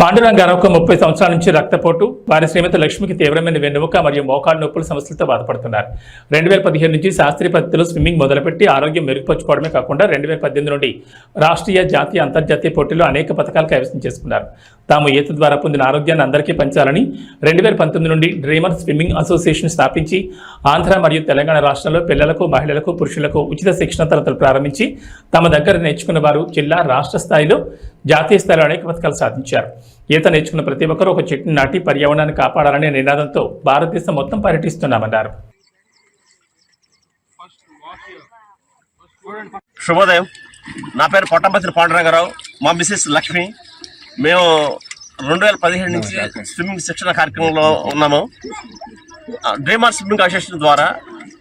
పాండురంగారావుకు ముప్పై సంవత్సరాల నుంచి రక్తపోటు. వారి శ్రీమతి లక్ష్మికి తీవ్రమైన వెన్నుముక మరియు మోకాలు నొప్పులు సమస్యలతో బాధపడుతున్నారు. రెండు వేల పదిహేను నుంచి శాస్త్రీయ పద్ధతిలో స్విమ్మింగ్ మొదలుపెట్టి ఆరోగ్యం మెరుగుపరచుకోవడమే కాకుండా రెండు వేల పద్దెనిమిది నుండి రాష్ట్రీయ జాతీయ అంతర్జాతీయ పోటీల్లో అనేక పథకాలు కైవసం చేసుకున్నారు. తాము ఈత ద్వారా పొందిన ఆరోగ్యాన్ని అందరికీ పంచాలని రెండు వేల పంతొమ్మిది నుండి డ్రీమర్ స్విమ్మింగ్ అసోసియేషన్ స్థాపించి ఆంధ్ర మరియు తెలంగాణ రాష్ట్రంలో పిల్లలకు మహిళలకు పురుషులకు ఉచిత శిక్షణ తరగతులు ప్రారంభించి తమ దగ్గర నేర్చుకున్న వారు జిల్లా రాష్ట్ర స్థాయిలో జాతీయ స్థాయిలో అనేక పథకాలు సాధించారు. ఈత నేర్చుకున్న ప్రతి ఒక్కరూ ఒక చెట్టును నాటి పర్యావరణాన్ని కాపాడాలనే నినాదంతో భారతదేశం మొత్తం పర్యటిస్తున్నామన్నారు. శుభోదయం. నా పేరు పొట్టంపతిని పాండురంగారావు. మా మిసెస్ లక్ష్మి. మేము రెండు వేల పదిహేడు నుంచి స్విమ్మింగ్ శిక్షణ కార్యక్రమంలో ఉన్నాము. డ్రీమర్ స్విమ్మింగ్ అసోసియేషన్ ద్వారా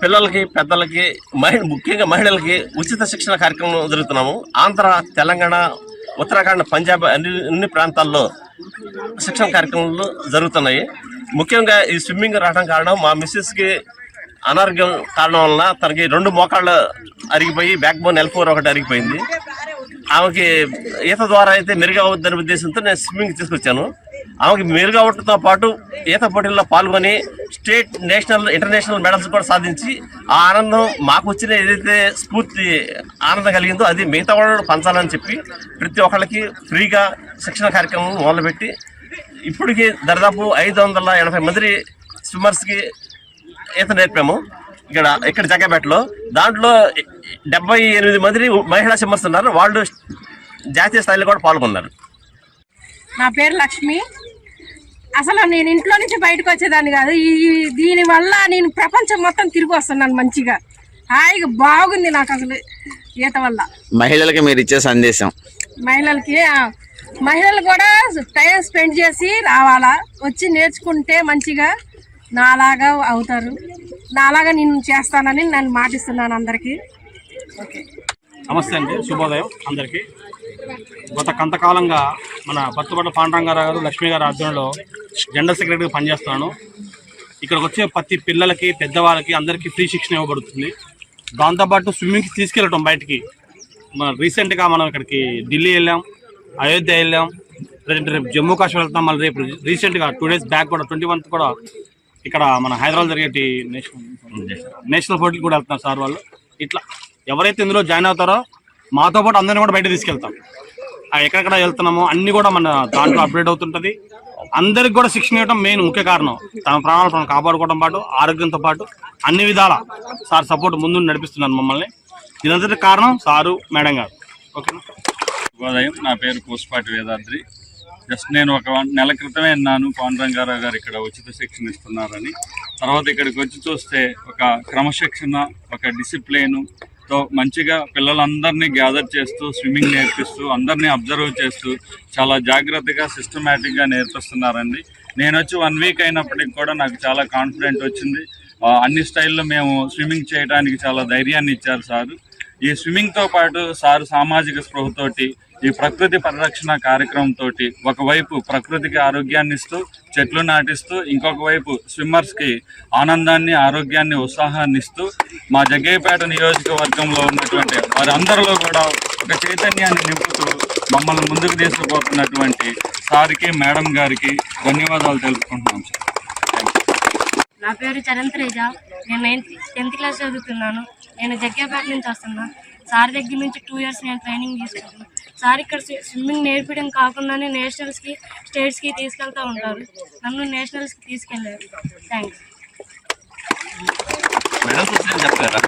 పిల్లలకి పెద్దలకి మహి ముఖ్యంగా మహిళలకి ఉచిత శిక్షణ కార్యక్రమం జరుగుతున్నాము. ఆంధ్ర తెలంగాణ ఉత్తరాఖండ్ పంజాబ్ అన్ని అన్ని ప్రాంతాల్లో శిక్షణ కార్యక్రమాలు జరుగుతున్నాయి. ముఖ్యంగా ఈ స్విమ్మింగ్ రావడం కారణం మా మిస్సెస్కి అనారోగ్యం కారణం వలన తనకి రెండు మోకాళ్ళు అరిగిపోయి బ్యాక్ బోన్ ఎల్ ఫోర్ ఒకటి అరిగిపోయింది. ఆమెకి ఈత ద్వారా అయితే మెరుగు అవుద్దనే ఉద్దేశంతో నేను స్విమ్మింగ్ తీసుకొచ్చాను. ఆమెకి మెరుగు అవడంతో పాటు ఈత పోటీల్లో పాల్గొని స్టేట్ నేషనల్ ఇంటర్నేషనల్ మెడల్స్ కూడా సాధించి ఆ ఆనందం మాకు వచ్చిన ఏదైతే స్ఫూర్తి ఆనందం కలిగిందో అది మిగతా వాళ్ళు పంచాలని చెప్పి ప్రతి ఒక్కళ్ళకి ఫ్రీగా శిక్షణ కార్యక్రమం మొదలుపెట్టి ఇప్పటికి దాదాపు ఐదు వందల ఎనభై మంది స్విమ్మర్స్కి ఈత నేర్పాము. ఇక్కడ ఇక్కడ జగ్గపేటలో దాంట్లో డెబ్బై ఎనిమిది మంది మహిళా స్విమ్మర్స్ ఉన్నారు వాళ్ళు జాతీయ స్థాయిలో కూడా పాల్గొన్నారు. నా పేరు లక్ష్మి. అసలు నేను ఇంట్లో నుంచి బయటకు వచ్చేదాన్ని కాదు. ఈ ఈ- దీని వల్ల నేను ప్రపంచం మొత్తం తిరిగి వస్తున్నాను మంచిగా. హాయిగా బాగుంది నాకు అసలు ఈత వల్ల. మహిళలకి మీరు ఇచ్చే సందేశం. మహిళలకి మహిళలు కూడా టైం స్పెండ్ చేసి రావాలా. వచ్చి నేర్చుకుంటే మంచిగా నాలాగా అవుతారు. నాలాగా నేను చేస్తానని నేను మాటిస్తున్నాను అందరికీ. ఓకే. నమస్తే అండి. శుభోదయం అందరికీ. గత కొంతకాలంగా మన పత్తుపట్ల పాండరంగారావు గారు లక్ష్మి గారి ఆధ్వర్యంలో జనరల్ సెక్రటరీగా పనిచేస్తున్నాను. ఇక్కడికి వచ్చే ప్రతి పిల్లలకి పెద్దవాళ్ళకి అందరికీ ఫ్రీ శిక్షణ ఇవ్వబడుతుంది. దాంతోపాటు స్విమ్మింగ్కి తీసుకెళ్ళటం బయటికి. మన రీసెంట్గా మనం ఇక్కడికి ఢిల్లీ వెళ్ళాం అయోధ్య వెళ్ళాం రేపు రేపు జమ్మూ కాశ్మీర్ వెళ్తాం మళ్ళీ రేపు రీసెంట్గా టూ డేస్ బ్యాక్ కూడా ట్వంటీ వన్త్ కూడా ఇక్కడ మన హైదరాబాద్ జరిగే నేషనల్ నేషనల్ పోటీలు కూడా వెళ్తున్నారు సార్ వాళ్ళు. ఇట్లా ఎవరైతే ఇందులో జాయిన్ అవుతారో మాతో పాటు అందరిని కూడా బయట తీసుకెళ్తాం. ఆ ఎక్కడెక్కడ వెళ్తున్నామో అన్ని కూడా మన దాంట్లో అప్డేట్ అవుతుంటుంది. అందరికి కూడా శిక్షణ ఇవ్వడం మెయిన్ ముఖ్య కారణం. తమ ప్రాణాలు మనం కాపాడుకోవడం పాటు ఆరోగ్యంతో పాటు అన్ని విధాల సార్ సపోర్ట్ ముందు నడిపిస్తున్నారు మమ్మల్ని. దీనంతటి కారణం సారు మేడం గారు. ఓకేనా? ఉదయం నా పేరు కోసుపాటి వేదాద్రి. జస్ట్ నేను ఒక నెల క్రితమే విన్నాను. కోనరంగారావు గారు ఇక్కడ ఉచిత శిక్షణ ఇస్తున్నారని. తర్వాత ఇక్కడికి వచ్చి చూస్తే ఒక క్రమశిక్షణ ఒక డిసిప్లిన్తో మంచిగా పిల్లలందరినీ గ్యాదర్ చేస్తూ స్విమ్మింగ్ నేర్పిస్తూ అందరినీ అబ్జర్వ్ చేస్తూ చాలా జాగ్రత్తగా సిస్టమేటిక్గా నేర్పిస్తున్నారండి. నేను వచ్చి వన్ వీక్ అయినప్పటికి కూడా నాకు చాలా కాన్ఫిడెంట్ వచ్చింది. అన్ని స్టైల్లో మేము స్విమ్మింగ్ చేయడానికి చాలా ధైర్యాన్ని ఇచ్చారు సారు. ఈ స్విమ్మింగ్తో పాటు సారు సామాజిక స్పృహతోటి ఈ ప్రకృతి పరిరక్షణ కార్యక్రమం తోటి ఒకవైపు ప్రకృతికి ఆరోగ్యాన్ని ఇస్తూ చెట్లు నాటిస్తూ ఇంకొక వైపు స్విమ్మర్స్కి ఆనందాన్ని ఆరోగ్యాన్ని ఉత్సాహాన్ని ఇస్తూ మా జగ్గయ్యపేట నియోజకవర్గంలో ఉన్నటువంటి వారందరిలో కూడా ఒక చైతన్యాన్ని నింపుతూ మమ్మల్ని ముందుకు తీసుకుపోతున్నటువంటి సార్కి మేడం గారికి ధన్యవాదాలు తెలుపుకుంటున్నాం సార్. నా పేరు చరణ్ తేజ. నేను నైన్త్ టెన్త్ క్లాస్ చదువుతున్నాను. నేను జగ్గాపేట నుంచి వస్తున్నా. సార్ దగ్గర నుంచి టూ ఇయర్స్ నేను ట్రైనింగ్ తీసుకుంటున్నాను సార్ ఇక్కడ స్వి- స్విమ్మింగ్ నేర్పించడం కాకుండానే నేషనల్స్కి స్టేట్స్కి తీసుకెళ్తూ ఉంటారు. నన్ను నేషనల్స్కి తీసుకెళ్ళారు. థ్యాంక్స్ చెప్పారా?